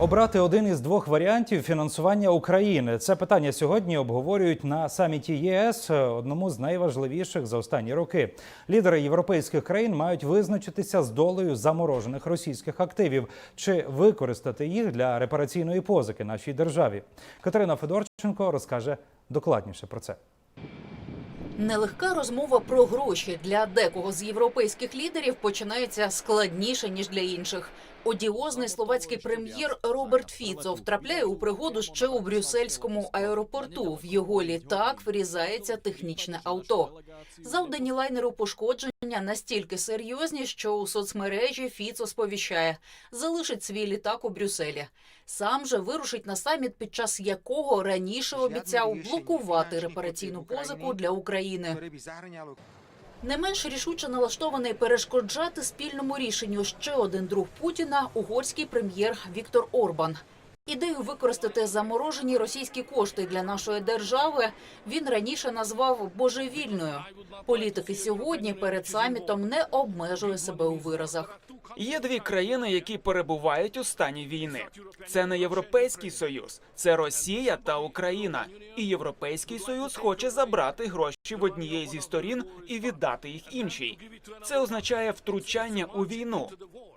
Обрати один із двох варіантів фінансування України. Це питання сьогодні обговорюють на саміті ЄС, одному з найважливіших за останні роки. Лідери європейських країн мають визначитися з долею заморожених російських активів чи використати їх для репараційної позики нашій державі. Катерина Федорченко розкаже докладніше про це. Нелегка розмова про гроші для декого з європейських лідерів починається складніше ніж для інших. Одіозний словацький прем'єр Роберт Фіцо втрапляє у пригоду ще у брюссельському аеропорту. В його літак врізається технічне авто. Завдані лайнеру пошкодження настільки серйозні, що у соцмережі Фіцо сповіщає, залишить свій літак у Брюсселі. Сам же вирушить на саміт, під час якого раніше обіцяв блокувати репараційну позику для України. Не менш рішуче налаштований перешкоджати спільному рішенню ще один друг Путіна угорський прем'єр Віктор Орбан. Ідею використати заморожені російські кошти для нашої держави він раніше назвав божевільною. Політики сьогодні перед самітом не обмежує себе у виразах. Є дві країни, які перебувають у стані війни. Це не Європейський Союз, це Росія та Україна. І Європейський Союз хоче забрати гроші в однієї зі сторін і віддати їх іншій. Це означає втручання у війну.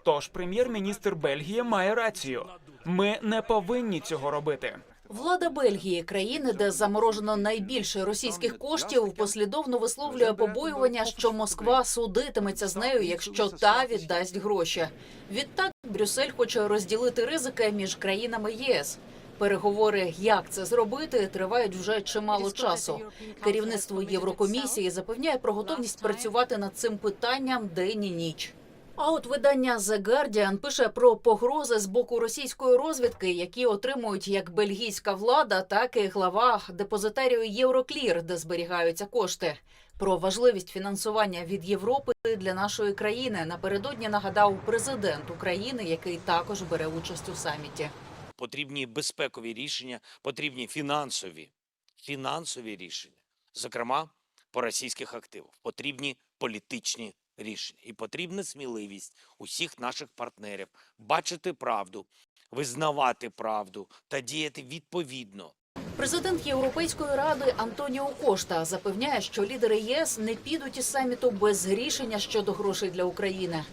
Тож прем'єр-міністр Бельгії має рацію. Ми не повинні цього робити. Влада Бельгії, країни, де заморожено найбільше російських коштів, послідовно висловлює побоювання, що Москва судитиметься з нею, якщо та віддасть гроші. Відтак Брюссель хоче розділити ризики між країнами єС. Переговори, як це зробити, тривають вже чимало часу. Керівництво Єврокомісії запевняє про готовність працювати над цим питанням день і ніч. А от видання The Guardian пише про погрози з боку російської розвідки, які отримують як бельгійська влада, так і глава депозитарію Євроклір, де зберігаються кошти. Про важливість фінансування від Європи для нашої країни напередодні нагадав президент України, який також бере участь у саміті. потрібні безпекові рішення, потрібні фінансові, фінансові рішення, зокрема по російських активах, потрібні політичні рішення і потрібна сміливість усіх наших партнерів бачити правду, визнавати правду та діяти відповідно Президент Європейської ради Антоніо Кошта запевняє, що лідери ЄС не підуть із саміту без рішення щодо грошей для України.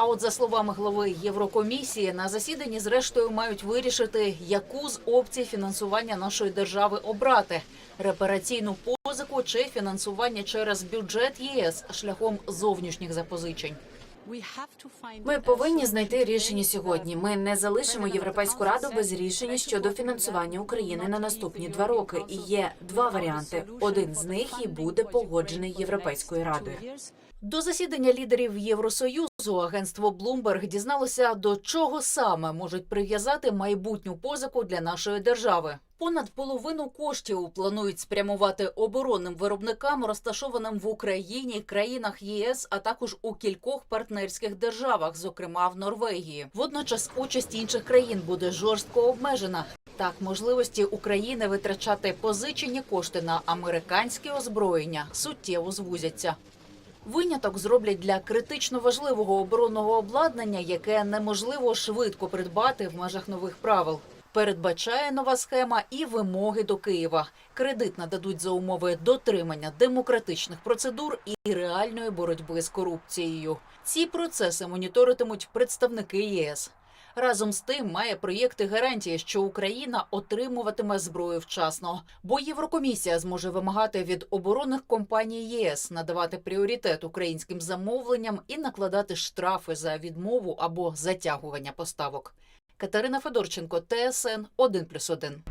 А от за словами глави Єврокомісії, на засіданні зрештою мають вирішити, яку з опцій фінансування нашої держави обрати: репараційну позику чи фінансування через бюджет ЄС шляхом зовнішніх запозичень. Ми повинні знайти рішення сьогодні. Ми не залишимо європейську раду без рішення щодо фінансування України на наступні два роки. І є два варіанти. Один з них і буде погоджений європейською радою. До засідання лідерів Євросоюзу агентство Bloomberg дізналося, до чого саме можуть прив'язати майбутню позику для нашої держави. Понад половину коштів планують спрямувати оборонним виробникам, розташованим в Україні, країнах ЄС, а також у кількох партнерських державах, зокрема в Норвегії. Водночас участь інших країн буде жорстко обмежена. Так, можливості України витрачати позичені кошти на американське озброєння суттєво звузяться. Виняток зроблять для критично важливого оборонного обладнання, яке неможливо швидко придбати в межах нових правил. Передбачає нова схема і вимоги до Києва. Кредит нададуть за умови дотримання демократичних процедур і реальної боротьби з корупцією. Ці процеси моніторитимуть представники ЄС. Разом з тим має проєкти гарантії, що Україна отримуватиме зброю вчасно, бо Єврокомісія зможе вимагати від оборонних компаній єС надавати пріоритет українським замовленням і накладати штрафи за відмову або затягування поставок. Катерина Федорченко, ТСН 1+,1.